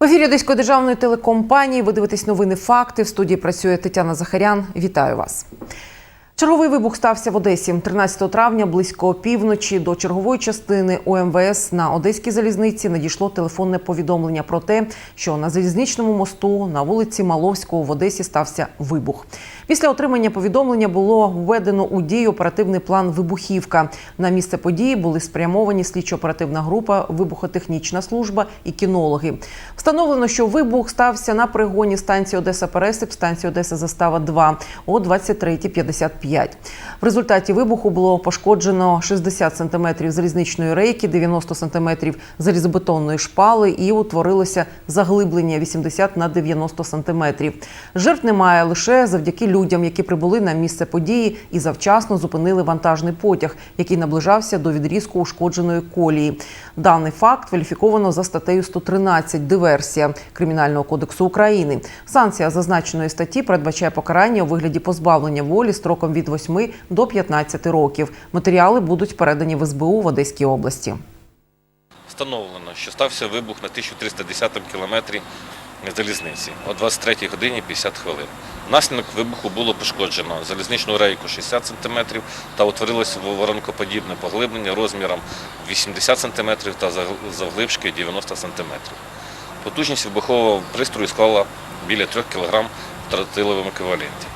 В ефірі Одеської державної телекомпанії ви дивитесь новини факти. В студії працює Тетяна Захарян. Вітаю вас. Черговий вибух стався в Одесі 13 травня близько півночі до чергової частини ОМВС на Одеській залізниці надійшло телефонне повідомлення про те, що на залізничному мосту на вулиці Маловського в Одесі стався вибух. Після отримання повідомлення було введено у дію оперативний план Вибухівка. На місце події були спрямовані слідчо-оперативна група, вибухотехнічна служба і кінологи. Встановлено, що вибух стався на пригоні станції Одеса Пересип, станції Одеса Застава 2 о 23.55. В результаті вибуху було пошкоджено 60 см залізничної рейки, 90 см залізобетонної шпали і утворилося заглиблення 80 на 90 см. Жертв немає лише завдяки людям, які прибули на місце події і завчасно зупинили вантажний потяг, який наближався до відрізку ушкодженої колії. Даний факт кваліфіковано за статтею 113 диверсія Кримінального кодексу України. Санкція зазначеної статті передбачає покарання у вигляді позбавлення волі строком від 8 до 15 років. Матеріали будуть передані в СБУ в Одеській області. Встановлено, що стався вибух на 1310 кілометрі залізниці о 23 годині 50 хвилин. Внаслідок вибуху було пошкоджено залізничну рейку 60 см та утворилося воронкоподібне поглиблення розміром 80 см та завглибшки 90 см. Потужність вибухового пристрою склала біля 3 кг в тротиловому еквіваленті.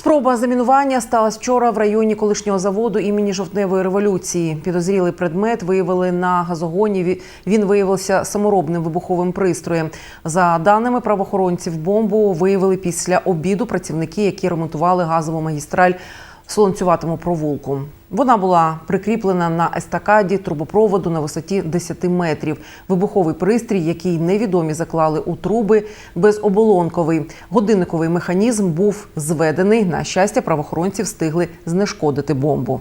Спроба замінування сталася вчора в районі колишнього заводу імені Жовтневої революції. Підозрілий предмет виявили на газогоні. Він виявився саморобним вибуховим пристроєм. За даними правоохоронців, бомбу виявили після обіду працівники, які ремонтували газову магістраль Солонцюватому провулку. Вона була прикріплена на естакаді трубопроводу на висоті 10 метрів. Вибуховий пристрій, який невідомі заклали у труби, безоболонковий. Годинниковий механізм був зведений. На щастя, правоохоронці встигли знешкодити бомбу.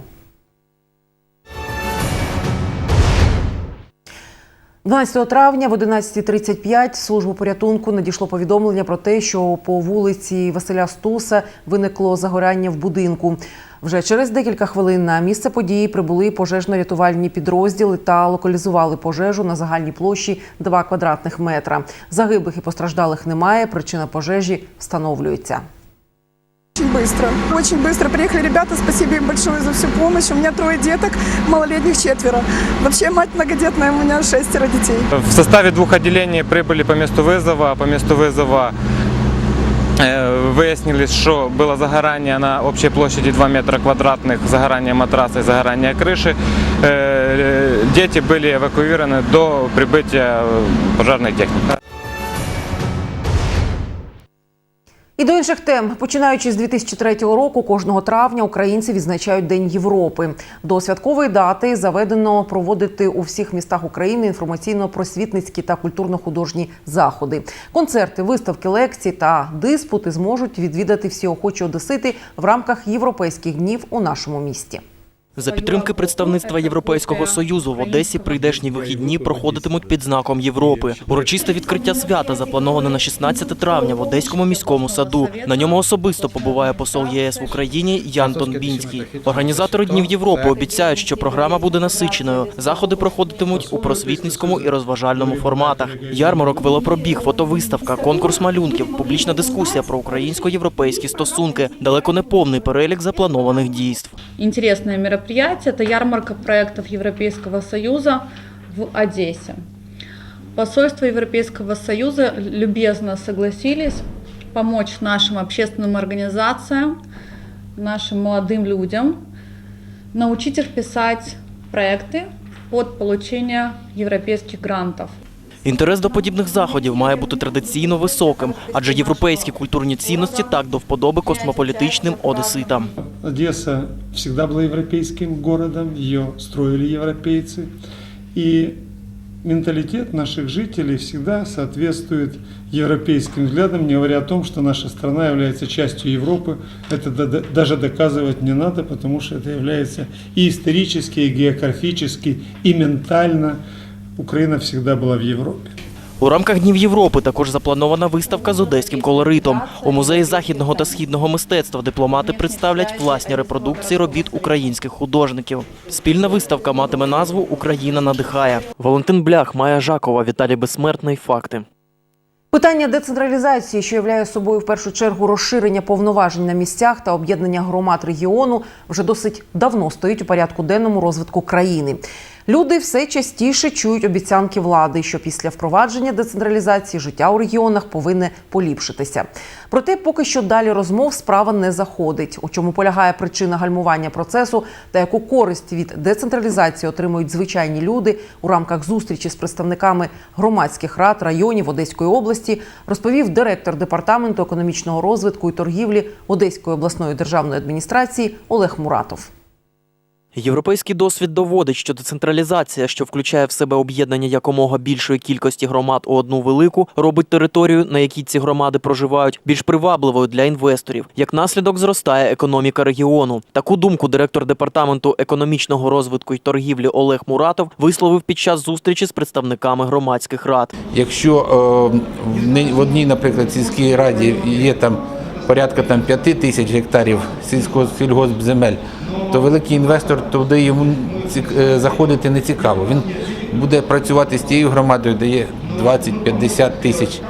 12 травня в 11.35 в службу порятунку надійшло повідомлення про те, що по вулиці Василя Стуса виникло загоряння в будинку. Вже через декілька хвилин на місце події прибули пожежно-рятувальні підрозділи та локалізували пожежу на загальній площі 2 квадратних метра. Загиблих і постраждалих немає. Причина пожежі встановлюється. Очень быстро. Очень быстро приехали ребята. Спасибо им большое за всю помощь. У меня трое деток, малолетних четверо. Вообще мать многодетная, у меня шестеро детей. В составе двух отделений прибыли по месту вызова. По месту вызова э, выяснилось, что было загорание на общей площади 2 метра квадратных, загорание матраса и загорание крыши. Э, Дети были эвакуированы до прибытия э, пожарной техники. І до інших тем, починаючи з 2003 року, кожного травня українці відзначають День Європи. До святкової дати заведено проводити у всіх містах України інформаційно-просвітницькі та культурно-художні заходи. Концерти, виставки, лекції та диспути зможуть відвідати всі охочі одесити в рамках європейських днів у нашому місті. За підтримки представництва Європейського союзу в Одесі прийдешні вихідні проходитимуть під знаком Європи. Урочисте відкриття свята заплановане на 16 травня в Одеському міському саду. На ньому особисто побуває посол ЄС в Україні Ян Тонбінський. Організатори Днів Європи обіцяють, що програма буде насиченою. Заходи проходитимуть у просвітницькому і розважальному форматах. Ярмарок, велопробіг, фотовиставка, конкурс малюнків, публічна дискусія про українсько-європейські стосунки. Далеко не повний перелік запланованих дійств. Интересное мероприятие. Это ярмарка проектов Европейского Союза в Одессе. Посольство Европейского Союза любезно согласились помочь нашим общественным организациям, нашим молодым людям, научить их писать проекты под получение европейских грантов. Інтерес до подібних заходів має бути традиційно високим, адже європейські культурні цінності так до вподоби космополітичним одеситам. Одесса всегда была европейским городом, ее строили европейцы. И менталитет наших жителей всегда соответствует европейским взглядам, не говоря о том, что наша страна является частью Европы. Это да- даже доказывать не надо, потому что это является и исторически, и географически, и ментально. Украина всегда была в Европе. У рамках Днів Європи також запланована виставка з одеським колоритом. У музеї західного та східного мистецтва дипломати представлять власні репродукції робіт українських художників. Спільна виставка матиме назву Україна надихає. Валентин Блях, Майя Жакова, Віталій Безсмертний. Факти. Питання децентралізації, що являє собою в першу чергу розширення повноважень на місцях та об'єднання громад регіону, вже досить давно стоїть у порядку денному розвитку країни. Люди все частіше чують обіцянки влади, що після впровадження децентралізації життя у регіонах повинне поліпшитися. Проте поки що далі розмов справа не заходить. У чому полягає причина гальмування процесу та яку користь від децентралізації отримують звичайні люди у рамках зустрічі з представниками громадських рад районів Одеської області, розповів директор департаменту економічного розвитку і торгівлі Одеської обласної державної адміністрації Олег Муратов. Європейський досвід доводить, що децентралізація, що включає в себе об'єднання якомога більшої кількості громад у одну велику, робить територію, на якій ці громади проживають, більш привабливою для інвесторів. Як наслідок зростає економіка регіону. Таку думку директор департаменту економічного розвитку і торгівлі Олег Муратов висловив під час зустрічі з представниками громадських рад. Якщо е, в одній, наприклад, сільській раді є там порядка там 5 тисяч гектарів сільгоспземель, то великий інвестор туди йому цік е, заходити не цікаво. Він буде працювати з тією громадою, де є 20-50 тисяч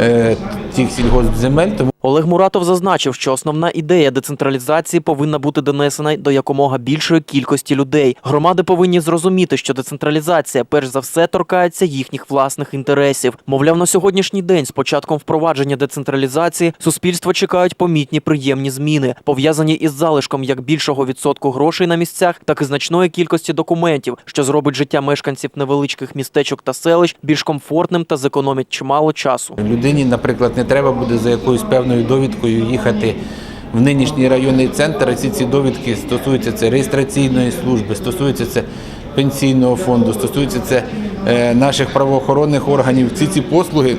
е, тих сільгоспземель, Олег Муратов зазначив, що основна ідея децентралізації повинна бути донесена до якомога більшої кількості людей. Громади повинні зрозуміти, що децентралізація перш за все торкається їхніх власних інтересів. Мовляв, на сьогоднішній день з початком впровадження децентралізації суспільство чекають помітні приємні зміни, пов'язані із залишком як більшого відсотку грошей на місцях, так і значної кількості документів, що зробить життя мешканців невеличких містечок та селищ більш комфортним та зекономить чимало часу. людині, наприклад, не треба буде за якоюсь певною довідкою їхати в нинішній районний центр. Всі ці довідки стосуються це реєстраційної служби, стосуються це пенсійного фонду, стосуються це е, наших правоохоронних органів. Всі ці послуги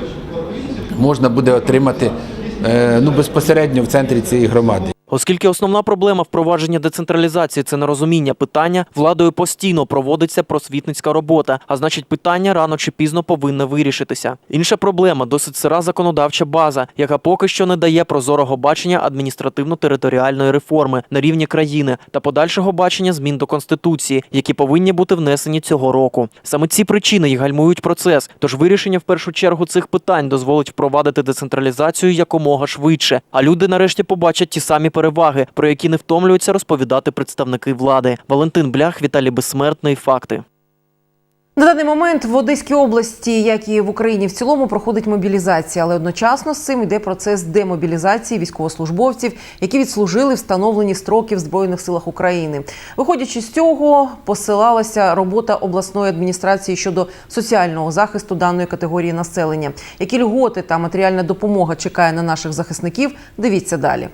можна буде отримати е, ну, безпосередньо в центрі цієї громади. Оскільки основна проблема впровадження децентралізації це нерозуміння питання, владою постійно проводиться просвітницька робота, а значить, питання рано чи пізно повинне вирішитися. Інша проблема досить сира законодавча база, яка поки що не дає прозорого бачення адміністративно-територіальної реформи на рівні країни та подальшого бачення змін до конституції, які повинні бути внесені цього року. Саме ці причини й гальмують процес. Тож вирішення в першу чергу цих питань дозволить впровадити децентралізацію якомога швидше. А люди нарешті побачать ті самі переваги, про які не втомлюються розповідати представники влади. Валентин Блях, Віталій Безсмертний. Факти. На даний момент в Одеській області, як і в Україні в цілому, проходить мобілізація, але одночасно з цим йде процес демобілізації військовослужбовців, які відслужили встановлені строки в Збройних силах України. Виходячи з цього, посилалася робота обласної адміністрації щодо соціального захисту даної категорії населення. Які льготи та матеріальна допомога чекає на наших захисників? Дивіться далі.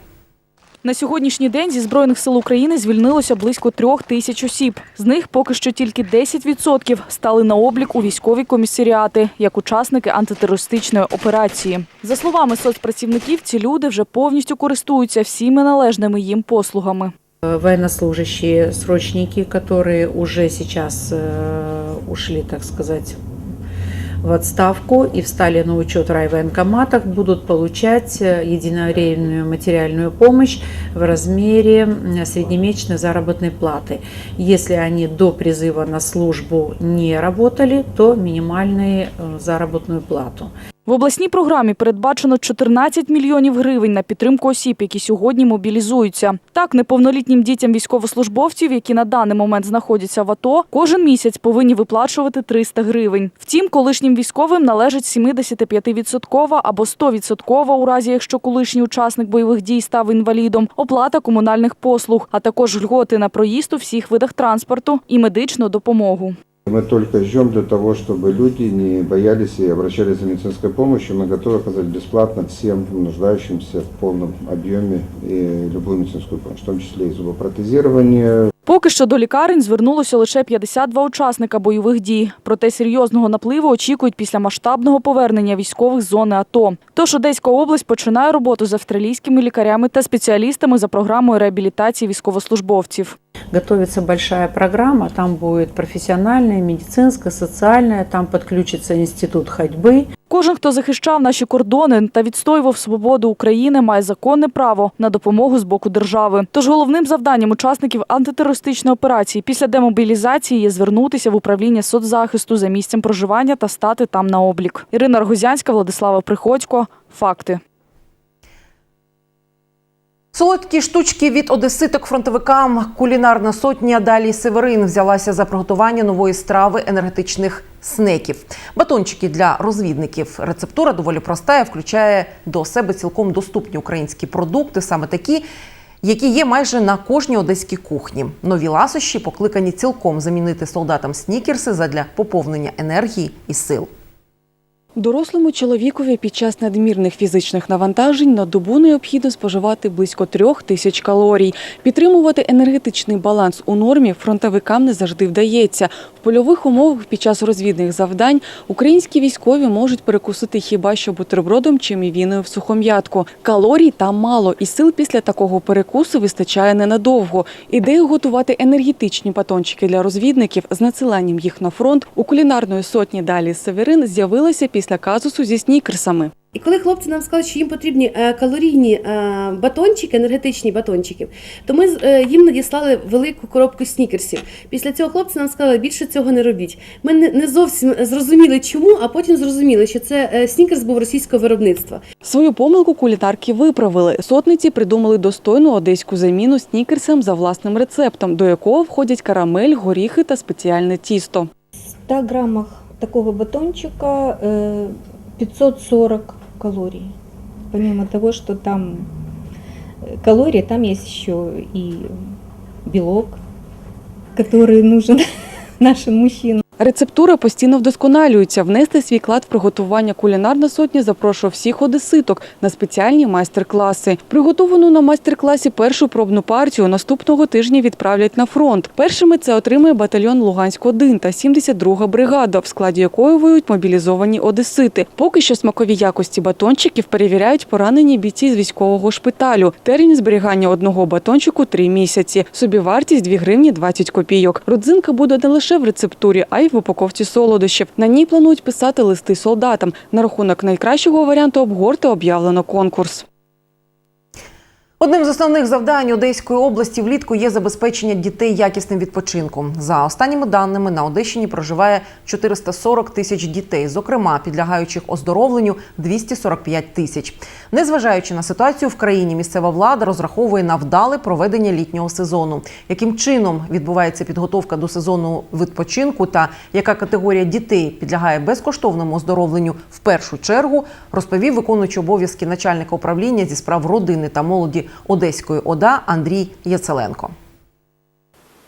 На сьогоднішній день зі Збройних сил України звільнилося близько трьох тисяч осіб. З них поки що тільки 10% стали на облік у військові комісаріати як учасники антитерористичної операції. За словами соцпрацівників, ці люди вже повністю користуються всіми належними їм послугами. военнослужащие, срочники, которые уже сейчас ушли, так сказать, в отставку и встали на учет в райвоенкоматах, будут получать э, единовременную материальную помощь в размере м, среднемесячной заработной платы. Если они до призыва на службу не работали, то минимальную э, заработную плату. В обласній програмі передбачено 14 мільйонів гривень на підтримку осіб, які сьогодні мобілізуються. Так, неповнолітнім дітям військовослужбовців, які на даний момент знаходяться в АТО, кожен місяць повинні виплачувати 300 гривень. Втім, колишнім військовим належить 75% або 100% у разі, якщо колишній учасник бойових дій став інвалідом, оплата комунальних послуг, а також льготи на проїзд у всіх видах транспорту і медичну допомогу. Мы только ждем для того, чтобы люди не боялись и обращались за медицинской помощью. Мы готовы оказать бесплатно всем нуждающимся в полном объеме и любую медицинскую помощь, в том числе и зубопротезирование, Поки що до лікарень звернулося лише 52 учасника бойових дій. Проте серйозного напливу очікують після масштабного повернення військових з зони АТО. Тож Одеська область починає роботу з австралійськими лікарями та спеціалістами за програмою реабілітації військовослужбовців. готовится большая программа, там будет профессиональная, медицинская, социальная, там подключится институт ходьбы. Кожен, хто захищав наші кордони та відстоював свободу України, має законне право на допомогу з боку держави. Тож головним завданням учасників антитерористичної операції після демобілізації є звернутися в управління соцзахисту за місцем проживання та стати там на облік. Ірина Рогозянська, Владислава Приходько. Факти. Солодкі штучки від одеситок фронтовикам. Кулінарна сотня далі Северин взялася за приготування нової страви енергетичних снеків. Батончики для розвідників. Рецептура доволі проста включає до себе цілком доступні українські продукти, саме такі, які є майже на кожній одеській кухні. Нові ласощі покликані цілком замінити солдатам снікерси задля поповнення енергії і сил. Дорослому чоловікові під час надмірних фізичних навантажень на добу необхідно споживати близько трьох тисяч калорій. Підтримувати енергетичний баланс у нормі фронтовикам не завжди вдається. В польових умовах під час розвідних завдань українські військові можуть перекусити хіба що бутербродом чи мівіною в сухом'ятку. Калорій там мало, і сил після такого перекусу вистачає ненадовго. Ідею готувати енергетичні батончики для розвідників з надсиланням їх на фронт у кулінарної сотні далі Северин з'явилася після казусу зі снікерсами. І коли хлопці нам сказали, що їм потрібні е, калорійні е, батончики, енергетичні батончики, то ми е, їм надіслали велику коробку снікерсів. Після цього хлопці нам сказали, більше цього не робіть. Ми не, зовсім зрозуміли, чому, а потім зрозуміли, що це снікерс був російського виробництва. Свою помилку кулінарки виправили. Сотниці придумали достойну одеську заміну снікерсам за власним рецептом, до якого входять карамель, горіхи та спеціальне тісто. 100 граммах такого батончика э, 540 калорий. Помимо того, что там э, калории, там есть еще и белок, который нужен нашим мужчинам. Рецептура постійно вдосконалюється. Внести свій клад в приготування кулінарна сотня запрошує всіх одеситок на спеціальні майстер-класи. Приготовану на майстер-класі першу пробну партію наступного тижня відправлять на фронт. Першими це отримає батальйон Луганськ-1 та 72-га бригада, в складі якої воюють мобілізовані одесити. Поки що смакові якості батончиків перевіряють поранені бійці з військового шпиталю. Термін зберігання одного батончику – 3 місяці. Собівартість 2 гривні 20 копійок. Родзинка буде не лише в рецептурі, а й в упаковці солодощів. На ній планують писати листи солдатам. На рахунок найкращого варіанту обгорти об'явлено конкурс. Одним з основних завдань Одеської області влітку є забезпечення дітей якісним відпочинком. За останніми даними на Одещині проживає 440 тисяч дітей, зокрема підлягаючих оздоровленню 245 тисяч. Незважаючи на ситуацію в країні, місцева влада розраховує на вдале проведення літнього сезону. Яким чином відбувається підготовка до сезону відпочинку та яка категорія дітей підлягає безкоштовному оздоровленню в першу чергу, розповів виконуючий обов'язки начальника управління зі справ родини та молоді Одеської ОДА Андрій Яцеленко.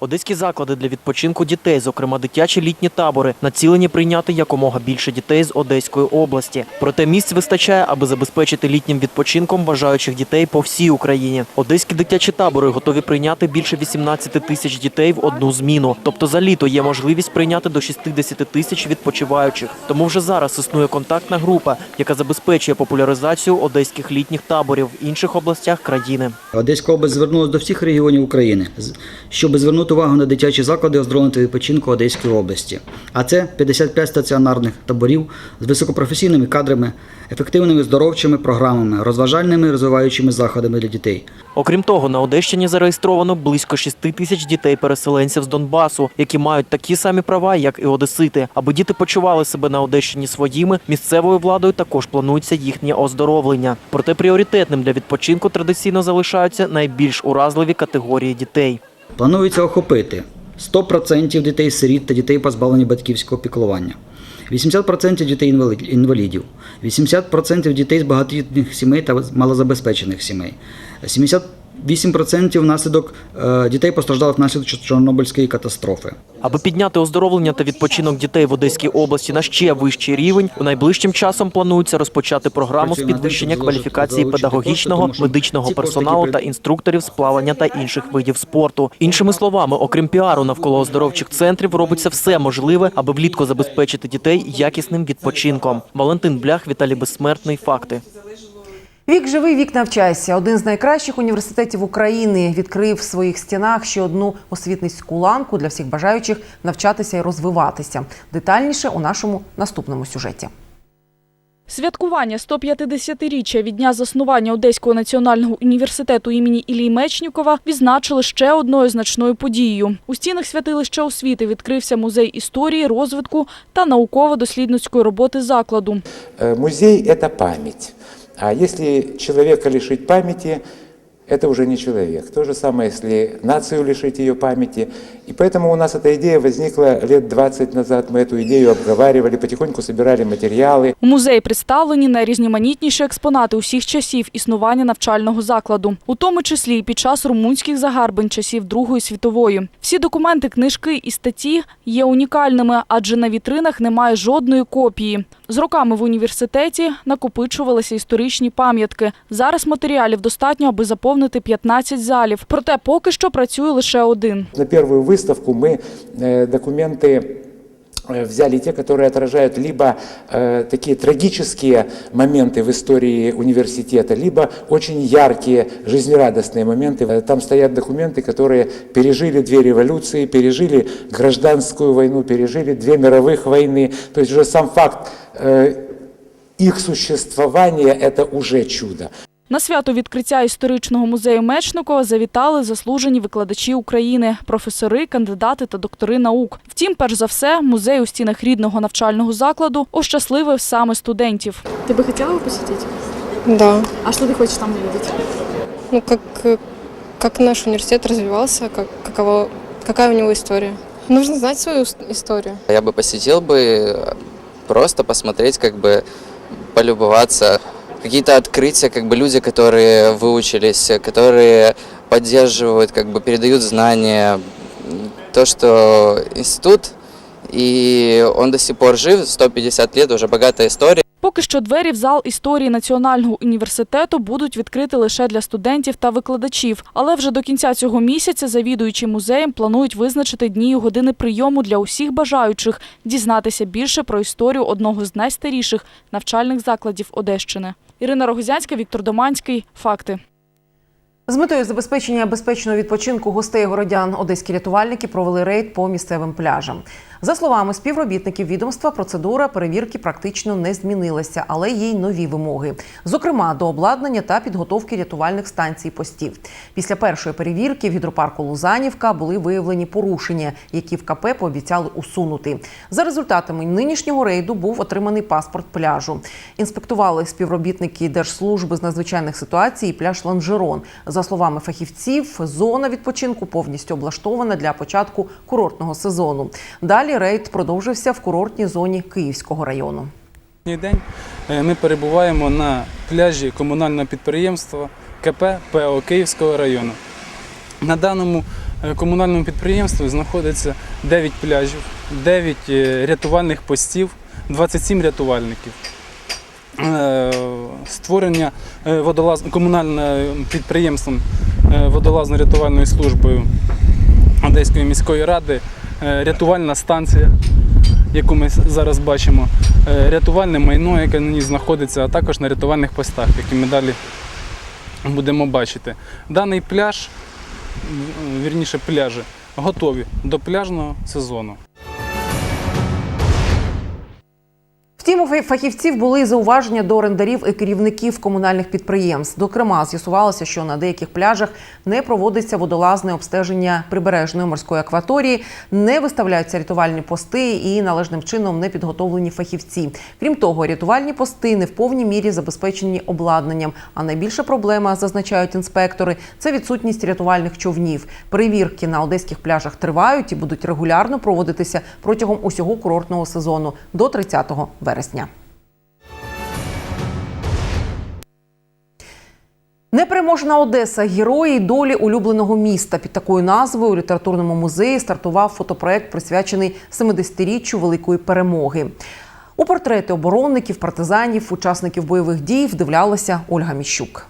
Одеські заклади для відпочинку дітей, зокрема дитячі літні табори, націлені прийняти якомога більше дітей з Одеської області. Проте місць вистачає, аби забезпечити літнім відпочинком бажаючих дітей по всій Україні. Одеські дитячі табори готові прийняти більше 18 тисяч дітей в одну зміну. Тобто за літо є можливість прийняти до 60 тисяч відпочиваючих. Тому вже зараз існує контактна група, яка забезпечує популяризацію одеських літніх таборів в інших областях країни. Одеська область звернулася до всіх регіонів України, щоб звернути увагу на дитячі заклади оздоровлення та відпочинку Одеської області. А це 55 стаціонарних таборів з високопрофесійними кадрами, ефективними здоровчими програмами, розважальними розвиваючими заходами для дітей. Окрім того, на Одещині зареєстровано близько 6 тисяч дітей-переселенців з Донбасу, які мають такі самі права, як і одесити. Аби діти почували себе на Одещині своїми, місцевою владою також планується їхнє оздоровлення. Проте пріоритетним для відпочинку традиційно залишаються найбільш уразливі категорії дітей. Планується охопити 100% дітей-сиріт та дітей, позбавлені батьківського піклування. 80% дітей-інвалідів, 80% дітей з багатодітних сімей та малозабезпечених сімей, 78% внаслідок е, дітей постраждалих внаслідок Чорнобильської катастрофи. Аби підняти оздоровлення та відпочинок дітей в Одеській області на ще вищий рівень, у найближчим часом планується розпочати програму з підвищення кваліфікації педагогічного, медичного персоналу та інструкторів з плавання та інших видів спорту. Іншими словами, окрім піару навколо оздоровчих центрів, робиться все можливе, аби влітку забезпечити дітей якісним відпочинком. Валентин Блях, Віталій Безсмертний. Факти. Вік живий, вік навчайся. Один з найкращих університетів України відкрив в своїх стінах ще одну освітницьку ланку для всіх бажаючих навчатися і розвиватися. Детальніше у нашому наступному сюжеті. Святкування 150-річчя від дня заснування Одеського національного університету імені Ілії Мечнікова відзначили ще одною значною подією. У стінах святилища освіти відкрився музей історії, розвитку та науково-дослідницької роботи закладу. Э, Музей – это память. А если человека лишить памяти, это уже не человек. То же самое, если нацию лишить ее памяти. И поэтому у нас эта идея возникла лет 20 назад. Мы эту идею обговаривали, потихоньку собирали материалы. У музеї представлені найрізноманітніші експонати усіх часів існування навчального закладу, у тому числі і під час румунських загарбань часів Другої світової. Всі документи, книжки і статті є унікальними, адже на вітринах немає жодної копії. З роками в університеті накопичувалися історичні пам'ятки. Зараз матеріалів достатньо, аби заповнити 15 залів. Проте поки що працює лише один. На первую выставку мы э, документы э, взяли те, которые отражают либо э, такие трагические моменты в истории университета, либо очень яркие, жизнерадостные моменты. Э, Там стоят документы, которые пережили две революции, пережили гражданскую войну, пережили две мировых войны. То есть уже сам факт э, их существования – это уже чудо. На свято відкриття історичного музею Мечникова завітали заслужені викладачі України, професори, кандидати та доктори наук. Втім, перш за все, музей у стінах рідного навчального закладу ощасливив саме студентів. Ты бы хотела его посетить? Да. А что ты хочешь там увидеть? Ну, как, э, как наш университет развивался, как, каково, какая у него история. Нужно знать свою ис- историю. Я бы посетил бы э, просто посмотреть, как бы полюбоваться. Какие-то открытия, как бы люди, которые выучились, которые поддерживают, как бы передают знания. То, что институт, и он до сих пор жив, 150 лет, уже богатая история. Поки що двері в зал історії Національного університету будуть відкриті лише для студентів та викладачів. Але вже до кінця цього місяця завідуючі музеєм планують визначити дні і години прийому для усіх бажаючих дізнатися більше про історію одного з найстаріших навчальних закладів Одещини. Ірина Рогозянська, Віктор Доманський. Факти. З метою забезпечення безпечного відпочинку гостей городян одеські рятувальники провели рейд по місцевим пляжам. За словами співробітників відомства, процедура перевірки практично не змінилася, але є й нові вимоги, зокрема до обладнання та підготовки рятувальних станцій постів. Після першої перевірки в гідропарку Лузанівка були виявлені порушення, які в КП пообіцяли усунути. За результатами нинішнього рейду був отриманий паспорт пляжу. Інспектували співробітники Держслужби з надзвичайних ситуацій і пляж Ланжерон. За словами фахівців, зона відпочинку повністю облаштована для початку курортного сезону. Далі рейд продовжився в курортній зоні Київського району. День е, ми перебуваємо на пляжі комунального підприємства КП ПО Київського району. На даному е, комунальному підприємстві знаходиться 9 пляжів, 9 е, рятувальних постів, 27 рятувальників. Створення водолаз... комунальним підприємством водолазно-рятувальною службою Одеської міської ради рятувальна станція, яку ми зараз бачимо, е, рятувальне майно, яке на ній знаходиться, а також на рятувальних постах, які ми далі будемо бачити. Даний пляж, вірніше пляжі, готові до пляжного сезону. Втім, у фахівців були зауваження до орендарів і керівників комунальних підприємств. Зокрема, з'ясувалося, що на деяких пляжах не проводиться водолазне обстеження прибережної морської акваторії, не виставляються рятувальні пости і належним чином не підготовлені фахівці. Крім того, рятувальні пости не в повній мірі забезпечені обладнанням. А найбільша проблема, зазначають інспектори, це відсутність рятувальних човнів. Перевірки на одеських пляжах тривають і будуть регулярно проводитися протягом усього курортного сезону до 30 вересня. Непереможна Одеса герої долі улюбленого міста. Під такою назвою у літературному музеї стартував фотопроект, присвячений 70-річчю великої перемоги. У портрети оборонників, партизанів, учасників бойових дій вдивлялася Ольга Міщук.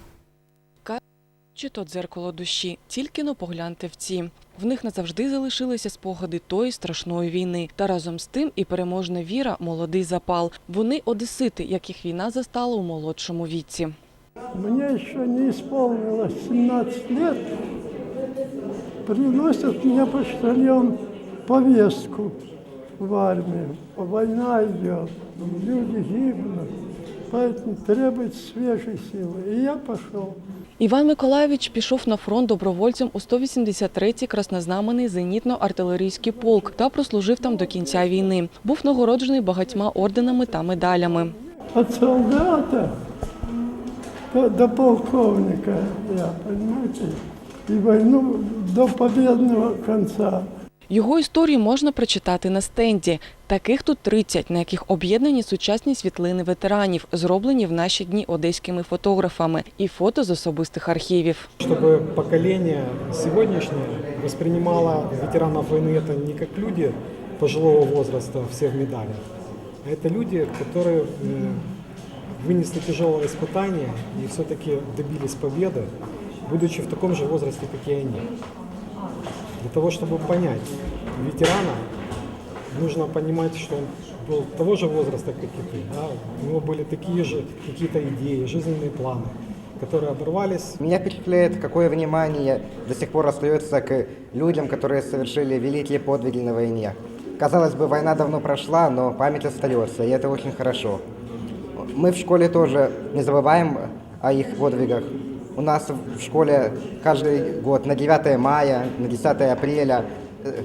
Чи то дзеркало душі, тільки но погляньте в ці. В них назавжди залишилися спогади тої страшної війни. Та разом з тим і переможна віра, молодий запал. Вони одесити, яких війна застала у молодшому віці. мне еще не исполнилось 17 лет, приносят мне почтальон повестку в армию. Война идет, люди гибнут, поэтому требует свежей силы. И я пошел. Іван Миколаєвич пішов на фронт добровольцем у 183-й краснознаменний зенітно-артилерійський полк та прослужив там до кінця війни. Був нагороджений багатьма орденами та медалями. От солдата до, полковника я, и войну до побідного конца. Його історії можна прочитати на стенді. Таких тут 30, на яких об'єднані сучасні світлини ветеранів, зроблені в наші дні одеськими фотографами, і фото з особистих архівів. Чтобы поколение сегодняшнее воспринимало ветеранов войны это не как люди пожилого возраста, все в медалях, а это люди, которые э, вынесли тяжелое испытание и все-таки добились победы, будучи в таком же возрасте, как и они. Для того, чтобы понять ветерана, нужно понимать, что он был того же возраста, как и ты. Да? У него были такие же какие-то идеи, жизненные планы, которые оборвались. Меня впечатляет, какое внимание до сих пор остается к людям, которые совершили великие подвиги на войне. Казалось бы, война давно прошла, но память остается, и это очень хорошо. Мы в школе тоже не забываем о их подвигах. У нас в школе каждый год на 9 мая, на 10 апреля э,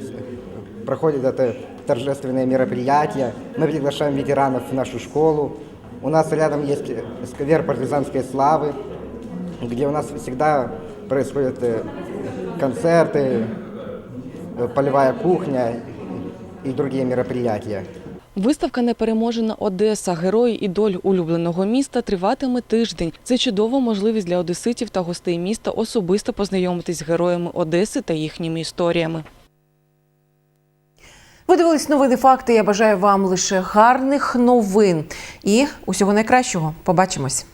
проходит это торжественное мероприятие. Мы приглашаем ветеранов в нашу школу. У нас рядом есть сквер партизанской славы, где у нас всегда происходят э, концерты, э, полевая кухня и другие мероприятия. Виставка Непереможена Одеса, герої і доль улюбленого міста триватиме тиждень. Це чудова можливість для одеситів та гостей міста особисто познайомитись з героями Одеси та їхніми історіями. Ви дивились новини факти. Я бажаю вам лише гарних новин і усього найкращого. Побачимось.